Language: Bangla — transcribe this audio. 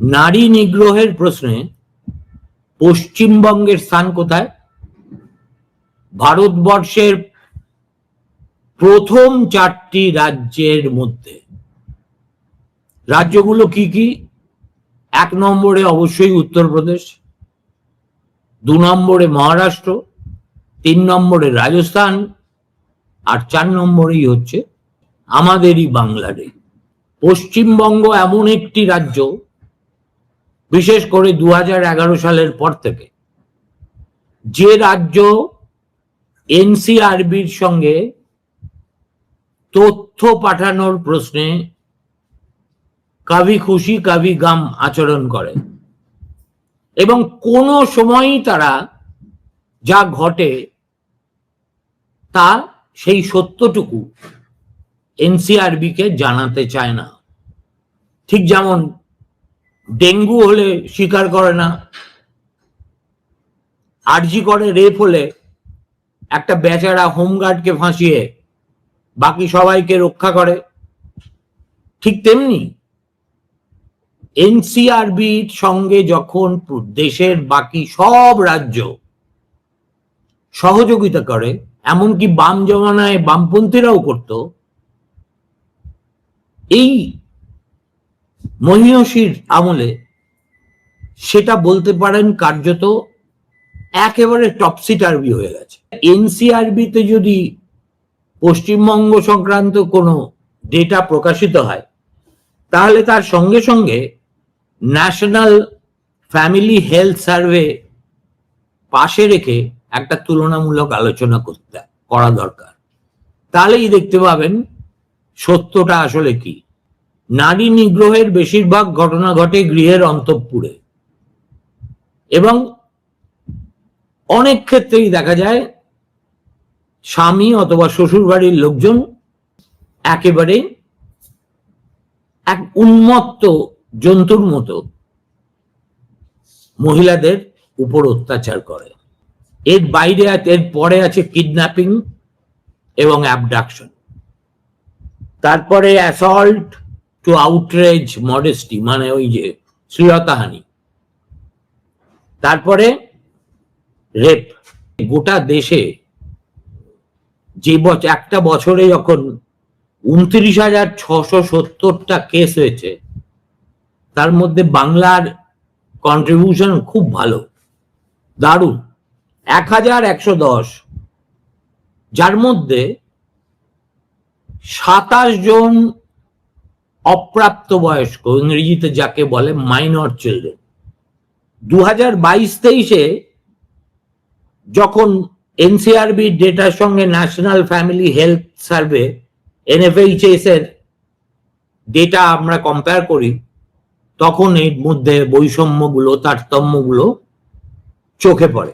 নারী নিগ্রহের প্রশ্নে পশ্চিমবঙ্গের স্থান কোথায়? ভারতবর্ষের প্রথম চারটি রাজ্যের মধ্যে। রাজ্যগুলো কি কি? এক নম্বরে অবশ্যই উত্তরপ্রদেশ, দু নম্বরে মহারাষ্ট্র, তিন নম্বরে রাজস্থান, আর চার নম্বরেই হচ্ছে আমাদেরই বাংলাদেশ। পশ্চিমবঙ্গ এমন একটি রাজ্য বিশেষ করে দু হাজার এগারো সালের পর থেকে, যে রাজ্য এনসিআরবির সঙ্গে তথ্য পাঠানোর প্রশ্নে কাভি খুশি কাভি গাম আচরণ করে এবং কোনো সময়ই তারা যা ঘটে তা সেই সত্যটুকু এনসিআরবি কে জানাতে চায় না। ঠিক যেমন ডেঙ্গু হলে স্বীকার করে না, আরজি করে, রেপ হলে একটা বেচারা হোমগার্ডকে ফাঁসিয়ে বাকি সবাইকে রক্ষা করে। ঠিক তেমনি এনসিআরবির সঙ্গে যখন দেশের বাকি সব রাজ্য সহযোগিতা করে, এমনকি বাম জমানায় বামপন্থীরাও করত, এই মহিয়সীর আমলে সেটা বলতে পারেন কার্যত একেবারে টপসিটারবি হয়ে গেছে। এনসিআরবিতে যদি পশ্চিমবঙ্গ সংক্রান্ত কোনো ডেটা প্রকাশিত হয়, তাহলে তার সঙ্গে সঙ্গে ন্যাশনাল ফ্যামিলি হেলথ সার্ভে পাশে রেখে একটা তুলনামূলক আলোচনা করতে করা দরকার। তাহলেই দেখতে পাবেন সত্যটা আসলে কি। নারী নিগ্রহের বেশিরভাগ ঘটনা ঘটে গৃহের অন্তঃপুরে। এবং অনেক ক্ষেত্রেই দেখা যায়, স্বামী অথবা শ্বশুর বাড়ির লোকজন একেবারে এক উন্মত্ত জন্তুর মতো মহিলাদের উপর অত্যাচার করে। এর বাইরে এর পরে আছে কিডন্যাপিং এবং অ্যাবডাকশন। তারপরে অ্যাসল্ট টু আউটরেজ মডেস্টি মানে ওই যে শ্লীলতাহানি। তারপরে রেপ গোটা দেশে যে বছর একটা বছরে যখন উনত্রিশ হাজার ছশো সত্তরটা কেস হয়েছে, তার মধ্যে বাংলার কন্ট্রিবিউশন খুব ভালো। দারুণ। এক হাজার একশো দশ। যার মধ্যে সাতাশ জন অপ্রাপ্ত বয়স্ক ইংরেজিতে যাকে বলে মাইনর চিলড্রেন দু হাজার বাইশ তেইশে যখন এনসিআরবি ডেটার সঙ্গে national family health survey NFHS এর ডেটা আমরা কম্পেয়ার করি, তখন এর মধ্যে বৈষম্যগুলো, তারতম্যগুলো চোখে পড়ে।